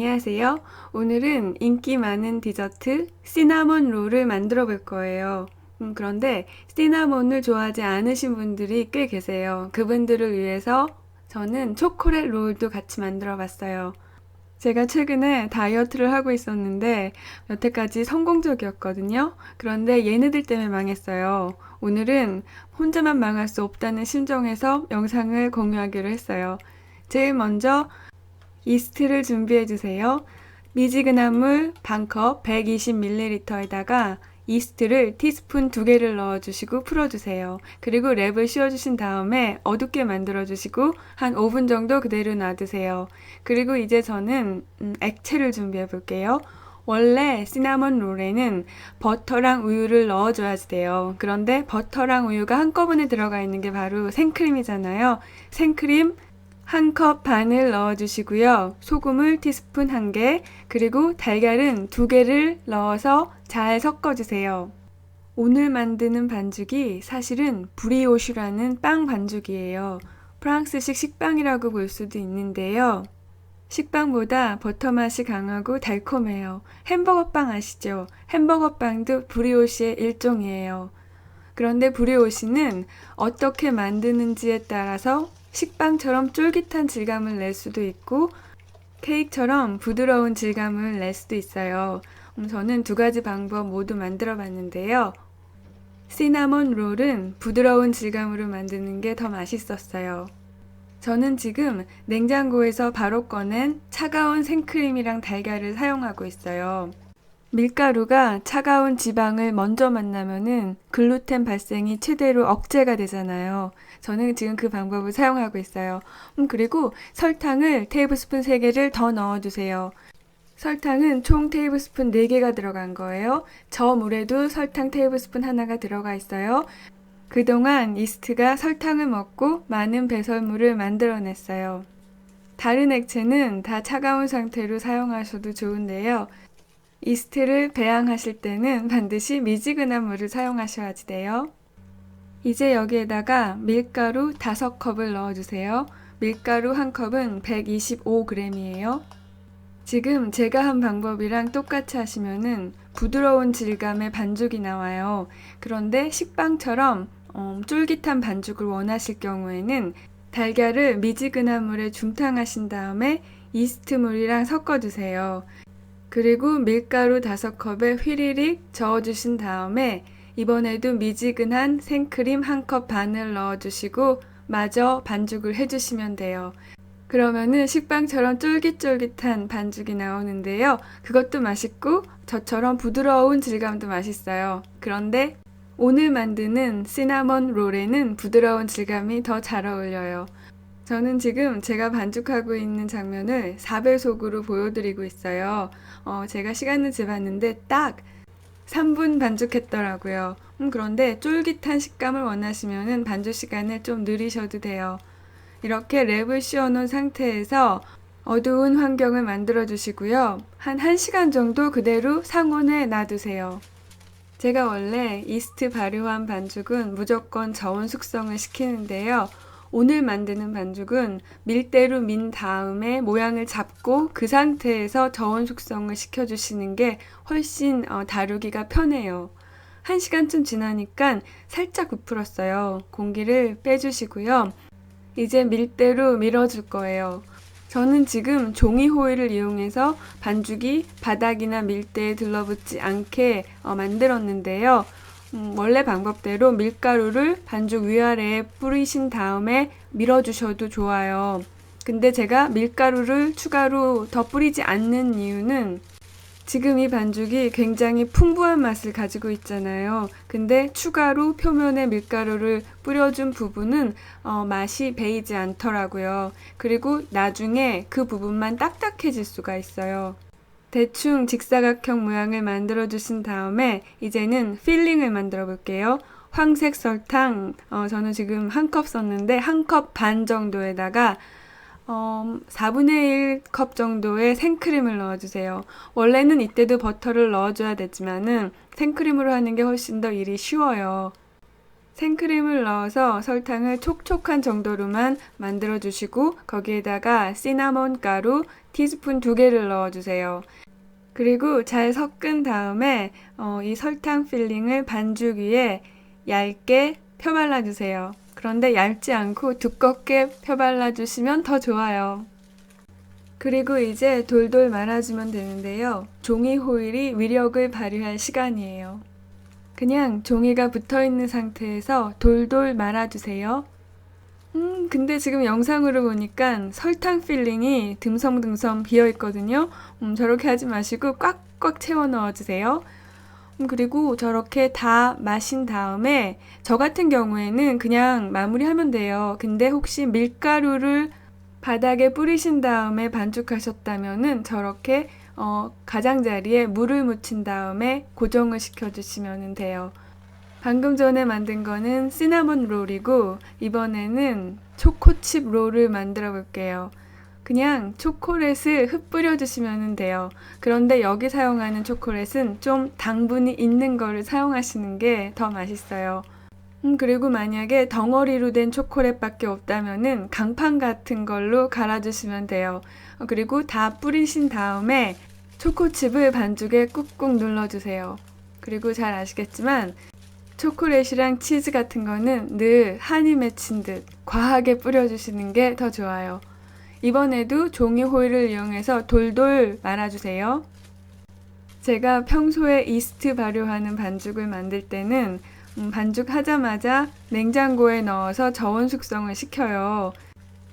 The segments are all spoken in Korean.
안녕하세요. 오늘은 인기 많은 디저트 시나몬 롤을 만들어 볼 거예요. 음, 그런데 시나몬을 좋아하지 않으신 분들이 꽤 계세요. 그분들을 위해서 저는 초콜릿 롤도 같이 만들어 봤어요. 제가 최근에 다이어트를 하고 있었는데 여태까지 성공적이었거든요. 그런데 얘네들 때문에 망했어요. 오늘은 혼자만 망할 수 없다는 심정에서 영상을 공유하기로 했어요. 제일 먼저 이스트를 준비해 주세요. 미지근한 물 반컵 120ml에다가 이스트를 티스푼 두 개를 넣어주시고 풀어주세요. 그리고 랩을 씌워주신 다음에 어둡게 만들어주시고 한 5분 정도 그대로 놔두세요. 그리고 이제 저는 음, 액체를 준비해 볼게요. 원래 시나몬 롤에는 버터랑 우유를 넣어줘야지 돼요. 그런데 버터랑 우유가 한꺼번에 들어가 있는 게 바로 생크림이잖아요. 생크림 한 컵 반을 넣어주시고요. 소금을 티스푼 1개, 그리고 달걀은 2개를 넣어서 잘 섞어주세요. 오늘 만드는 반죽이 사실은 브리오슈라는 빵 반죽이에요. 프랑스식 식빵이라고 볼 수도 있는데요. 식빵보다 버터 맛이 강하고 달콤해요. 햄버거 빵 아시죠? 햄버거 빵도 브리오시의 일종이에요. 그런데 브리오시는 어떻게 만드는지에 따라서 식빵처럼 쫄깃한 질감을 낼 수도 있고 케이크처럼 부드러운 질감을 낼 수도 있어요. 음, 저는 두 가지 방법 모두 만들어 봤는데요. 시나몬 롤은 부드러운 질감으로 만드는 게 더 맛있었어요. 저는 지금 냉장고에서 바로 꺼낸 차가운 생크림이랑 달걀을 사용하고 있어요. 밀가루가 차가운 지방을 먼저 만나면은 글루텐 발생이 최대로 억제가 되잖아요. 저는 지금 그 방법을 사용하고 있어요. 음, 그리고 설탕을 테이블스푼 3개를 더 넣어주세요. 설탕은 총 테이블스푼 4개가 들어간 거예요. 저 물에도 설탕 테이블스푼 하나가 들어가 있어요. 그동안 이스트가 설탕을 먹고 많은 배설물을 만들어냈어요. 다른 액체는 다 차가운 상태로 사용하셔도 좋은데요. 이스트를 배양하실 때는 반드시 미지근한 물을 사용하셔야지 돼요. 이제 여기에다가 밀가루 5컵을 넣어주세요. 밀가루 한 컵은 125g이에요. 지금 제가 한 방법이랑 똑같이 하시면은 부드러운 질감의 반죽이 나와요. 그런데 식빵처럼 어, 쫄깃한 반죽을 원하실 경우에는 달걀을 미지근한 물에 중탕하신 다음에 이스트물이랑 섞어주세요. 그리고 밀가루 5컵에 휘리릭 저어주신 다음에 이번에도 미지근한 생크림 한 컵 반을 넣어주시고 마저 반죽을 해주시면 돼요. 그러면은 식빵처럼 쫄깃쫄깃한 반죽이 나오는데요. 그것도 맛있고 저처럼 부드러운 질감도 맛있어요. 그런데 오늘 만드는 시나몬 롤에는 부드러운 질감이 더 잘 어울려요. 저는 지금 제가 반죽하고 있는 장면을 4배속으로 보여드리고 있어요. 어, 제가 시간을 재봤는데 딱 3분 반죽했더라고요. 음, 그런데 쫄깃한 식감을 원하시면 반죽 시간을 좀 느리셔도 돼요. 이렇게 랩을 씌워놓은 상태에서 어두운 환경을 만들어 주시고요. 한 1시간 정도 그대로 상온에 놔두세요. 제가 원래 이스트 발효한 반죽은 무조건 저온 숙성을 시키는데요. 오늘 만드는 반죽은 밀대로 민 다음에 모양을 잡고 그 상태에서 저온 숙성을 시켜주시는 게 훨씬 어, 다루기가 편해요. 한 시간쯤 지나니까 살짝 부풀었어요. 공기를 빼주시고요. 이제 밀대로 밀어줄 거예요. 저는 지금 종이 호일을 이용해서 반죽이 바닥이나 밀대에 들러붙지 않게 어, 만들었는데요. 음, 원래 방법대로 밀가루를 반죽 위아래에 뿌리신 다음에 밀어주셔도 좋아요. 근데 제가 밀가루를 추가로 더 뿌리지 않는 이유는 지금 이 반죽이 굉장히 풍부한 맛을 가지고 있잖아요. 근데 추가로 표면에 밀가루를 뿌려준 부분은 어, 맛이 배이지 않더라고요. 그리고 나중에 그 부분만 딱딱해질 수가 있어요. 대충 직사각형 모양을 만들어 주신 다음에 이제는 필링을 만들어 볼게요. 황색 설탕, 어, 저는 지금 한 컵 썼는데 한 컵 반 정도에다가 어, 4분의 1컵 정도의 생크림을 넣어주세요. 원래는 이때도 버터를 넣어줘야 되지만은 생크림으로 하는 게 훨씬 더 일이 쉬워요. 생크림을 넣어서 설탕을 촉촉한 정도로만 만들어 주시고 거기에다가 시나몬 가루 티스푼 두 개를 넣어 주세요. 그리고 잘 섞은 다음에 어, 이 설탕 필링을 반죽 위에 얇게 펴발라 주세요. 그런데 얇지 않고 두껍게 펴발라 주시면 더 좋아요. 그리고 이제 돌돌 말아주면 되는데요. 종이 호일이 위력을 발휘할 시간이에요. 그냥 종이가 붙어 있는 상태에서 돌돌 말아주세요. 음, 근데 지금 영상으로 보니까 설탕 필링이 듬성듬성 비어 있거든요. 음, 저렇게 하지 마시고 꽉꽉 채워 넣어주세요. 음, 그리고 저렇게 다 마신 다음에 저 같은 경우에는 그냥 마무리하면 돼요. 근데 혹시 밀가루를 바닥에 뿌리신 다음에 반죽하셨다면은 저렇게 어, 가장자리에 물을 묻힌 다음에 고정을 시켜주시면 돼요. 방금 전에 만든 거는 시나몬 롤이고 이번에는 초코칩 롤을 만들어 볼게요. 그냥 초콜릿을 흩뿌려 주시면 돼요. 그런데 여기 사용하는 초콜릿은 좀 당분이 있는 거를 사용하시는 게 더 맛있어요. 음, 그리고 만약에 덩어리로 된 초콜릿밖에 없다면은 강판 같은 걸로 갈아주시면 돼요. 어, 그리고 다 뿌리신 다음에 초코칩을 반죽에 꾹꾹 눌러주세요. 그리고 잘 아시겠지만 초콜릿이랑 치즈 같은 거는 늘 한이 맺힌 듯 과하게 뿌려주시는 게 더 좋아요. 이번에도 종이 호일을 이용해서 돌돌 말아주세요. 제가 평소에 이스트 발효하는 반죽을 만들 때는 음, 반죽하자마자 냉장고에 넣어서 저온 숙성을 시켜요.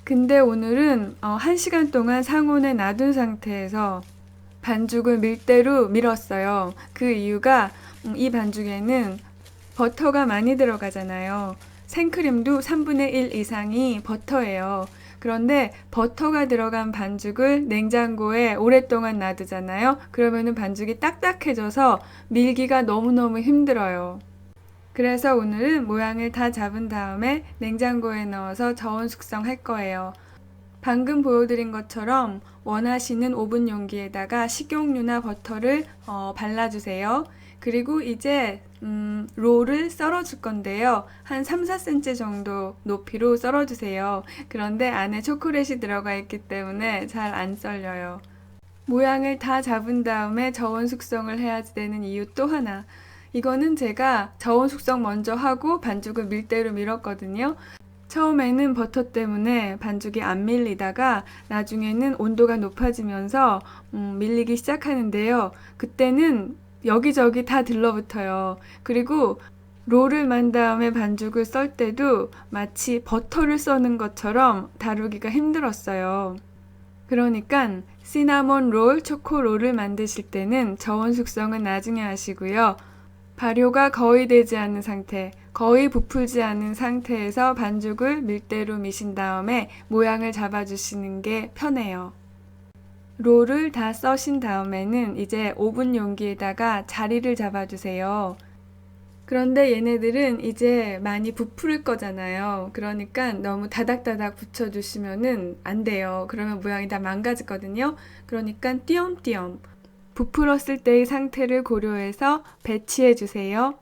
근데 오늘은 어, 1시간 동안 상온에 놔둔 상태에서 반죽을 밀대로 밀었어요. 그 이유가 음, 이 반죽에는 버터가 많이 들어가잖아요. 생크림도 3분의 1 이상이 버터예요. 그런데 버터가 들어간 반죽을 냉장고에 오랫동안 놔두잖아요. 그러면은 반죽이 딱딱해져서 밀기가 너무너무 힘들어요. 그래서 오늘은 모양을 다 잡은 다음에 냉장고에 넣어서 저온 숙성할 거예요. 방금 보여드린 것처럼 원하시는 오븐 용기에다가 식용유나 버터를 어, 발라주세요. 그리고 이제 음, 롤을 썰어 줄 건데요. 한 3, 4cm 정도 높이로 썰어 주세요. 그런데 안에 초콜릿이 들어가 있기 때문에 잘 안 썰려요. 모양을 다 잡은 다음에 저온 숙성을 해야 되는 이유 또 하나. 이거는 제가 저온 숙성 먼저 하고 반죽을 밀대로 밀었거든요. 처음에는 버터 때문에 반죽이 안 밀리다가 나중에는 온도가 높아지면서 음, 밀리기 시작하는데요. 그때는 여기저기 다 들러붙어요. 그리고 롤을 만 다음에 반죽을 썰 때도 마치 버터를 써는 것처럼 다루기가 힘들었어요. 그러니까 시나몬 롤, 초코 롤을 만드실 때는 저온 숙성은 나중에 하시고요. 발효가 거의 되지 않은 상태, 거의 부풀지 않은 상태에서 반죽을 밀대로 미신 다음에 모양을 잡아주시는 게 편해요. 롤을 다 써신 다음에는 이제 오븐 용기에다가 자리를 잡아주세요. 그런데 얘네들은 이제 많이 부풀을 거잖아요. 그러니까 너무 다닥다닥 붙여주시면은 안 돼요. 그러면 모양이 다 망가지거든요. 그러니까 띄엄띄엄 부풀었을 때의 상태를 고려해서 배치해 주세요.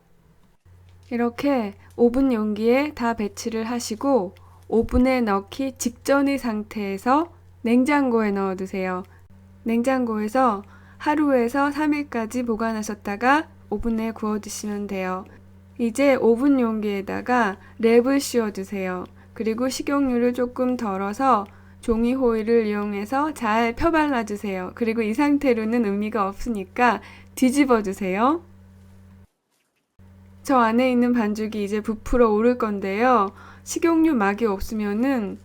이렇게 오븐 용기에 다 배치를 하시고 오븐에 넣기 직전의 상태에서 냉장고에 넣어 두세요. 냉장고에서 하루에서 3일까지 보관하셨다가 오븐에 구워 드시면 돼요. 이제 오븐 용기에다가 랩을 씌워 주세요. 그리고 식용유를 조금 덜어서 종이 호일을 이용해서 잘 펴발라 주세요. 그리고 이 상태로는 의미가 없으니까 뒤집어 주세요. 저 안에 있는 반죽이 이제 부풀어 오를 건데요. 식용유 막이 없으면은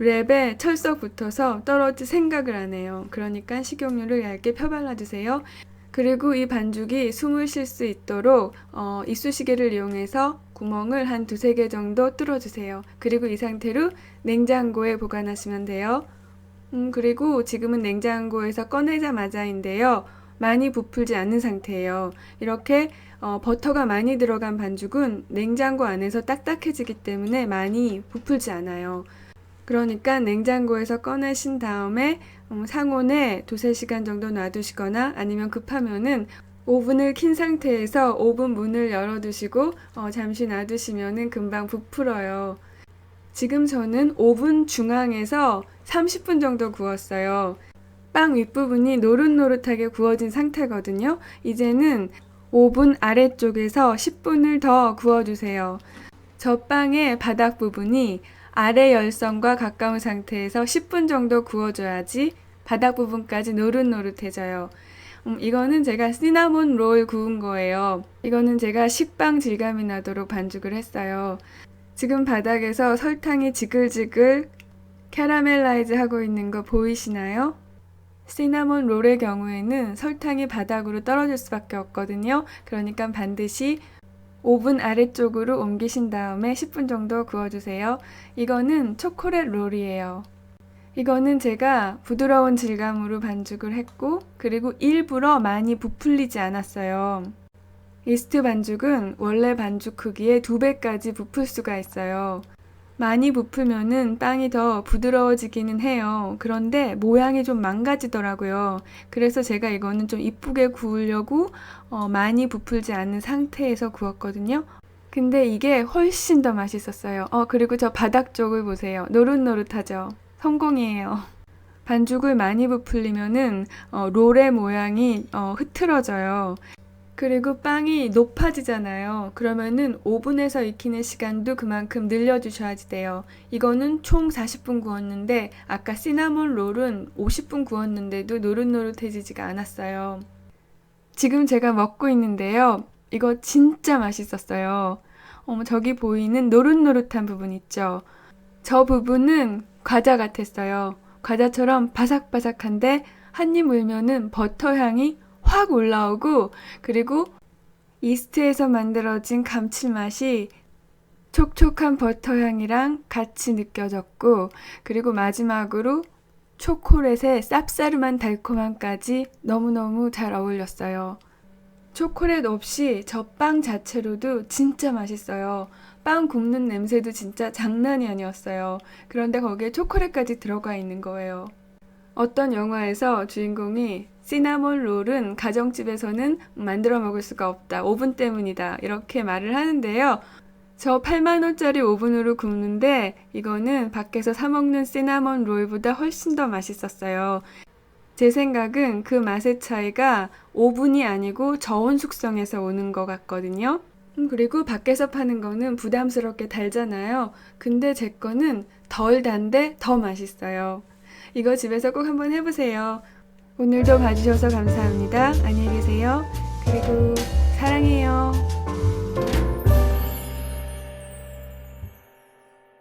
랩에 철썩 붙어서 떨어질 생각을 안 해요. 그러니까 식용유를 얇게 펴발라 주세요. 그리고 이 반죽이 숨을 쉴 수 있도록 어, 이쑤시개를 이용해서 구멍을 한 두세 개 정도 뚫어주세요. 그리고 이 상태로 냉장고에 보관하시면 돼요. 음, 그리고 지금은 냉장고에서 꺼내자마자인데요. 많이 부풀지 않은 상태예요. 이렇게 어, 버터가 많이 들어간 반죽은 냉장고 안에서 딱딱해지기 때문에 많이 부풀지 않아요. 그러니까 냉장고에서 꺼내신 다음에 음, 상온에 두세 시간 정도 놔두시거나 아니면 급하면은 오븐을 킨 상태에서 오븐 문을 열어두시고 어, 잠시 놔두시면은 금방 부풀어요. 지금 저는 오븐 중앙에서 30분 정도 구웠어요. 빵 윗부분이 노릇노릇하게 구워진 상태거든요. 이제는 오븐 아래쪽에서 10분을 더 구워주세요. 저 빵의 바닥 부분이 아래 열선과 가까운 상태에서 10분 정도 구워줘야지 바닥 부분까지 노릇노릇해져요. 음, 이거는 제가 시나몬 롤 구운 거예요. 이거는 제가 식빵 질감이 나도록 반죽을 했어요. 지금 바닥에서 설탕이 지글지글 캐러멜라이즈 하고 있는 거 보이시나요? 시나몬 롤의 경우에는 설탕이 바닥으로 떨어질 수밖에 없거든요. 그러니까 반드시 오븐 아래쪽으로 옮기신 다음에 10분 정도 구워주세요. 이거는 초콜릿 롤이에요. 이거는 제가 부드러운 질감으로 반죽을 했고, 그리고 일부러 많이 부풀리지 않았어요. 이스트 반죽은 원래 반죽 크기의 두 배까지 부풀 수가 있어요. 많이 부풀면은 빵이 더 부드러워지기는 해요. 그런데 모양이 좀 망가지더라고요. 그래서 제가 이거는 좀 이쁘게 구우려고 어, 많이 부풀지 않은 상태에서 구웠거든요. 근데 이게 훨씬 더 맛있었어요. 어, 그리고 저 바닥 쪽을 보세요. 노릇노릇하죠? 성공이에요. 반죽을 많이 부풀리면은 어, 롤의 모양이 어, 흐트러져요. 그리고 빵이 높아지잖아요. 그러면은 오븐에서 익히는 시간도 그만큼 늘려주셔야지 돼요. 이거는 총 40분 구웠는데 아까 시나몬 롤은 50분 구웠는데도 노릇노릇해지지가 않았어요. 지금 제가 먹고 있는데요. 이거 진짜 맛있었어요. 어머, 저기 보이는 노릇노릇한 부분 있죠? 저 부분은 과자 같았어요. 과자처럼 바삭바삭한데 한 입 물면은 버터 향이 확 올라오고 그리고 이스트에서 만들어진 감칠맛이 촉촉한 버터 향이랑 같이 느껴졌고 그리고 마지막으로 초콜릿의 쌉싸름한 달콤함까지 너무너무 잘 어울렸어요. 초콜릿 없이 저 빵 자체로도 진짜 맛있어요. 빵 굽는 냄새도 진짜 장난이 아니었어요. 그런데 거기에 초콜릿까지 들어가 있는 거예요. 어떤 영화에서 주인공이 시나몬 롤은 가정집에서는 만들어 먹을 수가 없다. 오븐 때문이다. 이렇게 말을 하는데요. 저 8만원짜리 오븐으로 굽는데 이거는 밖에서 사먹는 시나몬 롤보다 훨씬 더 맛있었어요. 제 생각은 그 맛의 차이가 오븐이 아니고 저온 숙성에서 오는 것 같거든요. 음, 그리고 밖에서 파는 거는 부담스럽게 달잖아요. 근데 제 거는 덜 단데 더 맛있어요. 이거 집에서 꼭 한번 해보세요. 오늘도 봐주셔서 감사합니다. 안녕히 계세요. 그리고 사랑해요.